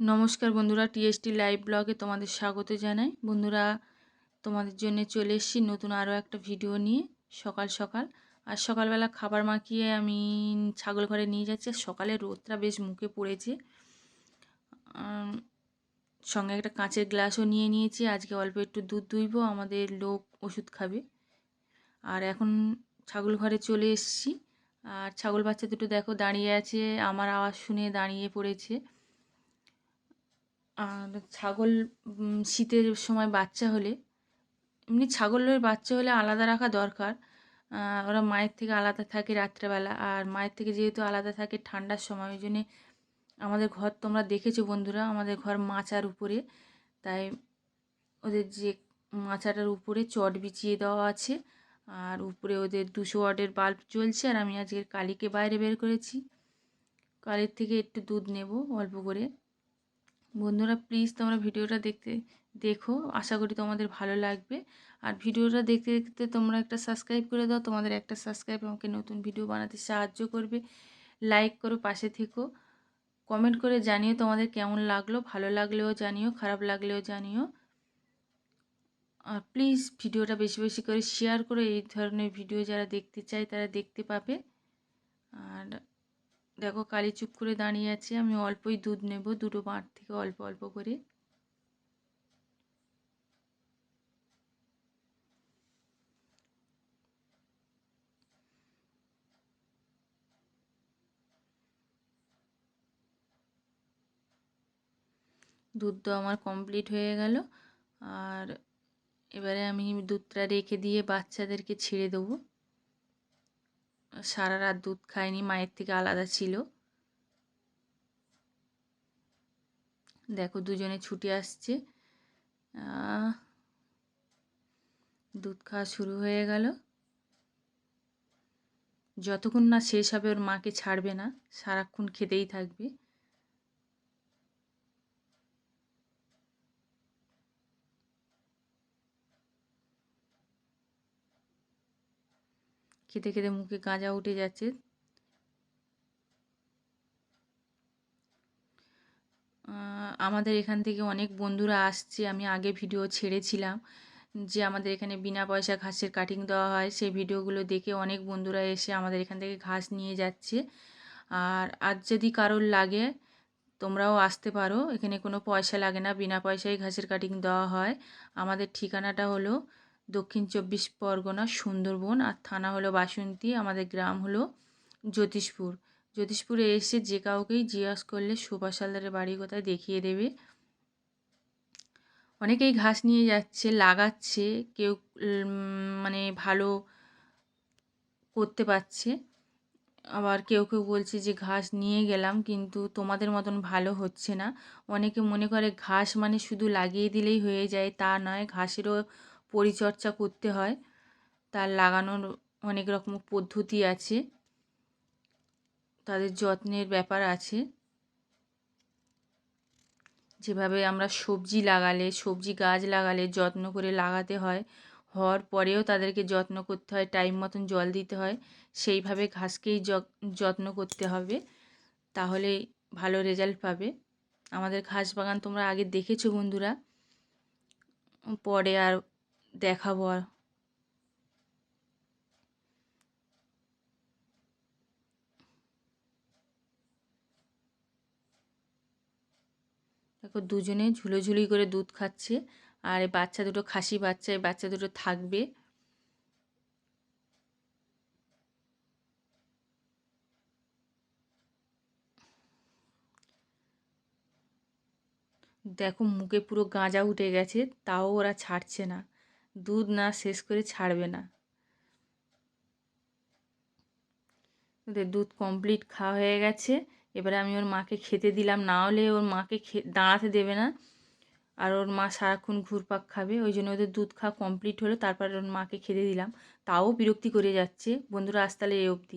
নমস্কার বন্ধুরা, TST live ব্লগে তোমাদের স্বাগত জানাই। বন্ধুরা, তোমাদের জন্য চলে এসেছি নতুন আরও একটা ভিডিও নিয়ে সকাল সকাল। আর সকালবেলা খাবার মাখিয়ে আমি ছাগল ঘরে নিয়ে যাচ্ছি। আর সকালে রোদটা বেশ মুখে পড়েছে। সঙ্গে একটা কাঁচের গ্লাসও নিয়ে নিয়েছি। আজকে অল্প একটু দুধ দুইব, আমাদের লোক ওষুধ খাবে। আর এখন ছাগল ঘরে চলে এসেছি। আর ছাগল বাচ্চা দুটো দেখো দাঁড়িয়ে আছে। আমার আওয়াজ শুনে দাঁড়িয়ে পড়েছে। আর ছাগল শীতের সময় বাচ্চা হলে, এমনি ছাগলের বাচ্চা হলে আলাদা রাখা দরকার। ওরা মায়ের থেকে আলাদা থাকে রাত্রেবেলা, আর মায়ের থেকে যেহেতু আলাদা থাকে ঠান্ডার সময়, ওই জন্যে আমাদের ঘর তোমরা দেখেছ বন্ধুরা, আমাদের ঘর মাচার উপরে। তাই ওদের যে মাচাটার উপরে চট বিছিয়ে দেওয়া আছে, আর উপরে ওদের দুশো ওয়াটের বাল্ব চলছে আর আমি আজকে কালীকে বাইরে বের করেছি। কালির থেকে একটু দুধ নেব অল্প করে। বন্ধুরা প্লিজ তোমরা ভিডিওটা দেখতে দেখো। আশা করি তোমাদের ভালো লাগবে। আর ভিডিওটা দেখতে দেখতে তোমরা একটা সাবস্ক্রাইব করে দাও। তোমাদের একটা সাবস্ক্রাইব আমাকে নতুন ভিডিও বানাতে সাহায্য করবে। লাইক করো, পাশে থেকো। কমেন্ট করে জানিও তোমাদের কেমন লাগল। ভালো লাগলেও জানিও, খারাপ লাগলেও জানিও। আর প্লিজ ভিডিওটা বেশি বেশি করে শেয়ার করো। এই ধরনের ভিডিও যারা দেখতে চায় তারা দেখতে পাবে। আর দেখো কালি চুপ করে দাঁড়িয়ে আছে, আমি অল্পই দুধ নেব, দুটো বাঁট থেকে অল্প অল্প করে। দুধ তো আমার কমপ্লিট হয়ে গেল, আর এবারে আমি দুধটা রেখে দিয়ে বাচ্চাদেরকে ছেড়ে দেবো। সারা রাত দুধ খায়নি মায়ের থেকে আলাদা ছিল। দেখো, দুজনে ছুটি আসছে। দুধ খাওয়া শুরু হয়ে গেল। যতক্ষণ না শেষ হবে, ওর মাকে ছাড়বে না, সারাক্ষণ খেতেই থাকবে। খেতে খেতে মুখে গাঁজা উঠে যাচ্ছে। আমাদের এখান থেকে অনেক বন্ধুরা আসছে, আমি আগে ভিডিও ছেড়েছিলাম যে আমাদের এখানে বিনা পয়সা ঘাসের কাটিং দেওয়া হয়। সেই ভিডিওগুলো দেখে অনেক বন্ধুরা এসে আমাদের এখান থেকে ঘাস নিয়ে যাচ্ছে। আর আজ যদি কারোর লাগে, তোমরাও আসতে পারো। এখানে কোনো পয়সা লাগে না, বিনা পয়সায় ঘাসের কাটিং দেওয়া হয়। আমাদের ঠিকানাটা হলো দক্ষিণ চব্বিশ পরগনা, সুন্দরবন আর থানা হলো বাসন্তী, আমাদের গ্রাম হলো জ্যোতিষপুর। জ্যোতিষপুরে এসে যে কাউকেই জিজ্ঞাস করলে সুভাষ হালদারের বাড়ি কোথায় দেখিয়ে দেবে। অনেকেই ঘাস নিয়ে যাচ্ছে, লাগাচ্ছে, কেউ মানে ভালো করতে পারছে। আবার কেউ কেউ বলছে যে, ঘাস নিয়ে গেলাম, কিন্তু তোমাদের মতন ভালো হচ্ছে না। অনেকে মনে করে, ঘাস মানে শুধু লাগিয়ে দিলেই হয়ে যায়, তা নয়। ঘাসেরও পরিচর্যা করতে হয়। তার লাগানোর অনেক রকম পদ্ধতি আছে। তাদের যত্নের ব্যাপার আছে। যেভাবে আমরা সবজি লাগালে, সবজি গাছ লাগালে যত্ন করে লাগাতে হয়। হওয়ার পরেও তাদেরকে যত্ন করতে হয়, টাইম মতন জল দিতে হয়। সেইভাবে ঘাসকেই যত্ন করতে হবে। তাহলে ভালো রেজাল্ট পাবে। আমাদের ঘাস বাগান তোমরা আগে দেখেছ বন্ধুরা। পরে আর দেখাবো আর। দেখো দুজনে ঝুলোঝুলি করে দুধ খাচ্ছে, আর এই বাচ্চা দুটো খাসি বাচ্চা, এই বাচ্চা দুটো থাকবে। দেখো মুখে পুরো গাঁজা উঠে গেছে, তাও ওরা ছাড়ছে না। দুধ না শেষ করে ছাড়বে না। ওদের দুধ কমপ্লিট খাওয়া হয়ে গেছে। এবারে আমি ওর মাকে খেতে দিলাম। না হলে ওর মাকে দাঁড়াতে দেবে না। আর ওর মা সারাক্ষণ ঘুরপাক খাবে। ওই জন্য ওদের দুধ খাওয়া কমপ্লিট হলো। তারপর ওর মাকে খেতে দিলাম। তাও বিরক্তি করে যাচ্ছে। বন্ধুরা, আজ তাহলে এ অবধি।